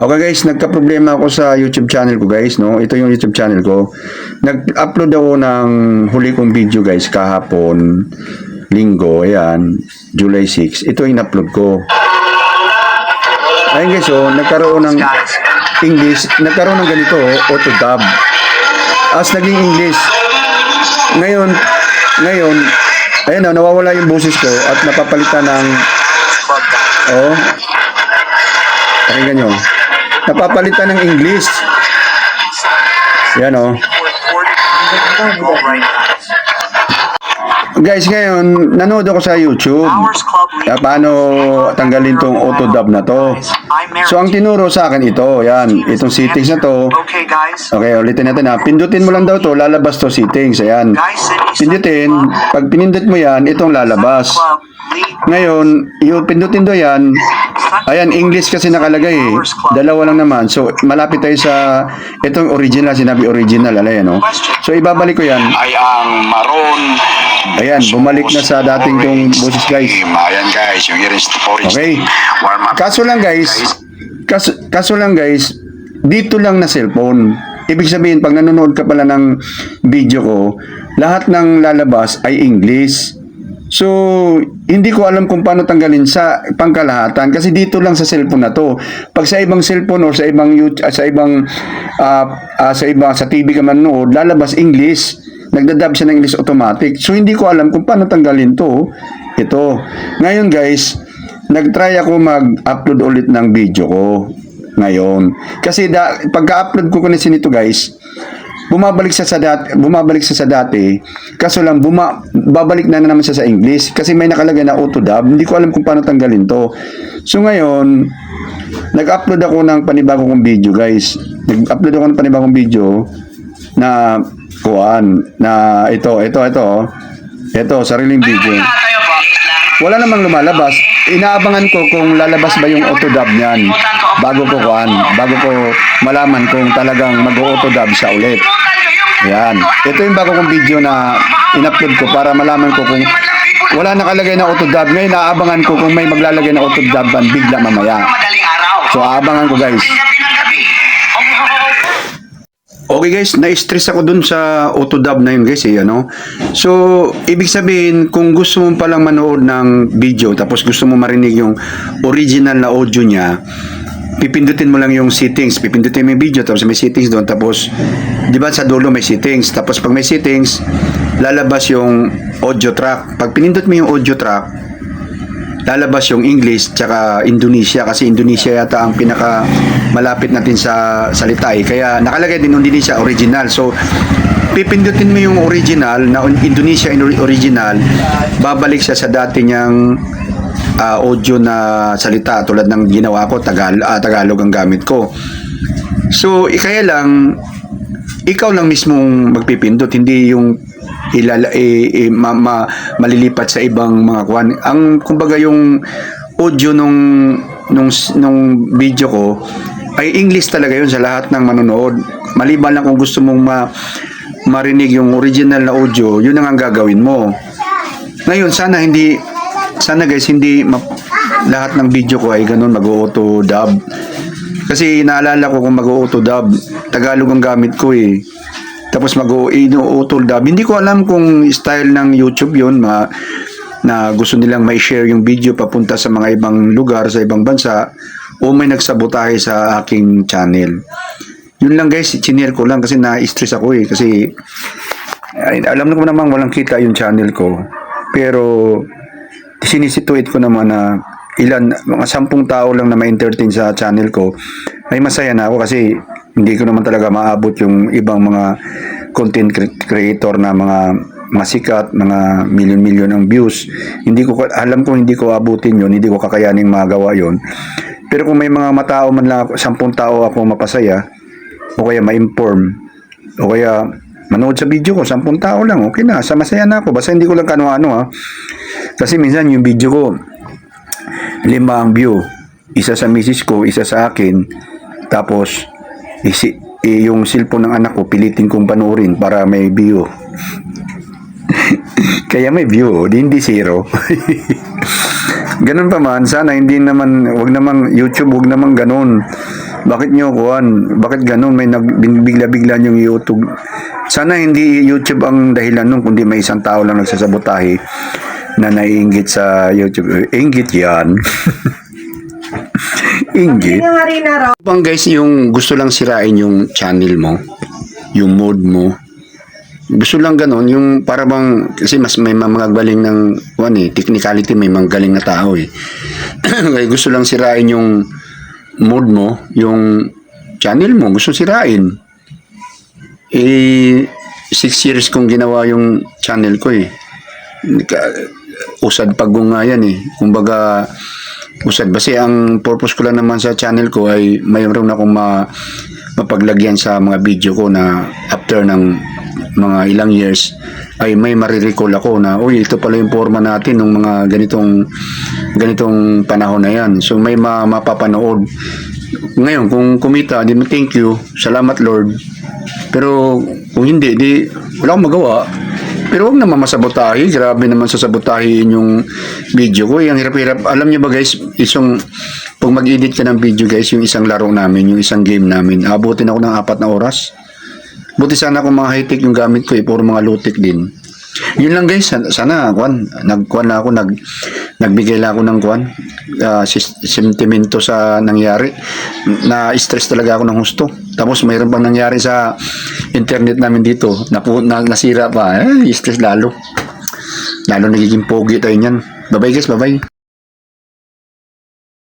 Okay guys, nagka-problema ako sa YouTube channel ko guys, no? Ito yung YouTube channel ko. Nag-upload ako ng huli kong video guys kahapon, linggo, ayan, July 6. Ito yung upload ko. Ayun guys, oh, nagkaroon ng English, nagkaroon ng ganito, oh, auto dub. As naging English. Ngayon, ngayon, ayun na, nawawala yung boses ko at napapalitan ng, oh, pakinggan nyo, napapalitan ng English. Yan, oh. Guys, ngayon, nanood ako sa YouTube. Paano tanggalin tong auto dub na to? So, ang tinuro sa akin ito, yan, itong settings na to. Okay, guys. Okay, ulitin natin ha. Pindutin mo lang daw to, lalabas to settings. Ayan. Pindutin, pag pinindot mo yan, itong lalabas. Ngayon, yung pindutin do yan, ayan, English kasi nakalagay eh. Dalawa lang naman. So, malapit tayo sa, itong original, sinabi original, ala yan, no? So, ibabalik ko yan. ay ang maroon. Ayan, bumalik na sa dating tong boses, guys. Ayan guys, yung Iris Forest. Okay. Kaso lang guys, kaso, kaso lang guys, dito lang na cellphone. Ibig sabihin, pag nanonood ka pala ng video ko, lahat ng lalabas ay English. So, hindi ko alam kung paano tanggalin sa pangkalahatan kasi dito lang sa cellphone na to. Pag sa ibang cellphone or sa ibang YouTube, sa ibang ah, ah, sa ibang sa TV ka manonood, lalabas English. Nagdadab siya ng English automatic. So, hindi ko alam kung paano tanggalin to. Ito. Ngayon guys, nag-try ako mag-upload ulit ng video ko ngayon. Kasi da, pagka-upload ko kasi nito guys, bumabalik siya sa dati, bumabalik siya sa dati. Kaso lang buma, babalik na, na naman siya sa English kasi may nakalagay na auto dub. Hindi ko alam kung paano tanggalin to. So ngayon, nag-upload ako ng panibagong kong video guys. Nag-upload ako ng panibagong video na kuan na ito, ito, ito. oh. Ito, sariling video. Wala namang lumalabas. Inaabangan ko kung lalabas ba yung autodub niyan bago ko kuan, bago ko malaman kung talagang mag-autodub siya ulit. Yan. Ito yung bago kong video na in-upload ko para malaman ko kung wala nakalagay na autodub. Ngayon naabangan ko kung may maglalagay na autodub ban bigla mamaya. So aabangan ko guys. Okay guys, na-stress ako dun sa autodub na yun guys eh, ano. So, ibig sabihin, kung gusto mo palang manood ng video, tapos gusto mo marinig yung original na audio niya, pipindutin mo lang yung settings, pipindutin mo yung video, tapos may settings doon, tapos, di ba sa dulo may settings, tapos pag may settings, lalabas yung audio track. Pag pinindot mo yung audio track, lalabas yung English tsaka Indonesia kasi Indonesia yata ang pinaka malapit natin sa salita eh. Kaya nakalagay din Indonesia original. So pipindutin mo yung original na Indonesia original, babalik siya sa dati niyang ah, audio na salita tulad ng ginawa ko Tagal ah, Tagalog ang gamit ko. So kaya lang ikaw lang mismong magpipindot, hindi yung ilala, eh, eh, ma, ma- malilipat sa ibang mga kwan. Ang kumbaga yung audio nung nung nung video ko ay English talaga yun sa lahat ng manonood. Maliban lang kung gusto mong ma, marinig yung original na audio, yun ang ang gagawin mo. Ngayon, sana hindi sana guys hindi lahat ng video ko ay ganun mag-auto dub. Kasi naalala ko kung mag-auto dub, Tagalog ang gamit ko eh. Tapos mag-auto dub. Hindi ko alam kung style ng YouTube yun, ma na gusto nilang may share yung video papunta sa mga ibang lugar, sa ibang bansa, o may nagsabotahe sa aking channel. Yun lang guys, chinir ko lang kasi na-stress ako eh. Kasi ay, alam ko naman walang kita yung channel ko. Pero sinisituate ko naman na ilan, mga sampung tao lang na ma-entertain sa channel ko, ay masaya na ako kasi hindi ko naman talaga maabot yung ibang mga content cre- creator na mga mga sikat, mga million-million ang views. Hindi ko alam ko hindi ko abutin yon, hindi ko kakayaning magawa yon. Pero kung may mga matao man lang ako, sampung tao ako mapasaya, o kaya ma-inform, o kaya manood sa video ko, sampung tao lang, okay na, sa masaya na ako. Basta hindi ko lang kano-ano ha. Kasi minsan yung video ko, lima ang view. Isa sa misis ko, isa sa akin. Tapos, isi, eh, yung cellphone ng anak ko, pilitin kong panuorin para may view. Kaya may view, di hindi zero. Ganun pa man, sana hindi naman, wag naman YouTube, wag naman ganun. Bakit nyo, kuhan? Bakit ganun? May nagbigla-bigla yung YouTube. Sana hindi YouTube ang dahilan nun, kundi may isang tao lang nagsasabotahe na naiingit sa YouTube. Eh, Ingit yan. Ingit. Yung harina raw. Pang guys, yung gusto lang sirain yung channel mo, yung mode mo. Gusto lang ganon, yung para bang, kasi mas may mga galing ng, ano eh, technicality, may mga galing na tao eh. Kaya gusto lang sirain yung mode mo, yung channel mo, gusto sirain. Eh, six years kong ginawa yung channel ko eh. Usad pagong nga yan eh. Kumbaga, usad. Kasi ang purpose ko lang naman sa channel ko ay mayroon akong ma, mapaglagyan sa mga video ko na after ng mga ilang years ay may marirecall ako na uy ito pala yung forma natin ng mga ganitong ganitong panahon na yan. So may ma, mapapanood. Ngayon kung kumita di thank you. Salamat Lord. Pero kung hindi di wala akong magawa pero huwag naman masabotahe. Grabe naman sa sabotahin yung video ko. Yung hirap-hirap. Alam niyo ba guys, isang pag mag-edit ka ng video guys, yung isang laro namin, yung isang game namin, abutin ako ng apat na oras. Buti sana kung mga high-tech yung gamit ko eh, puro mga low-tech din. Yun lang guys, sana, kwan, nagkuan na ako, nag, nagbigay lang ako ng kwan, ah, sis- sentimento sa nangyari. Na-stress talaga ako ng husto. Tapos mayroon pang nangyari sa internet namin dito, napu, na, nasira pa, eh, stress lalo. Lalo nagiging pogi tayo niyan. Bye-bye guys, bye-bye.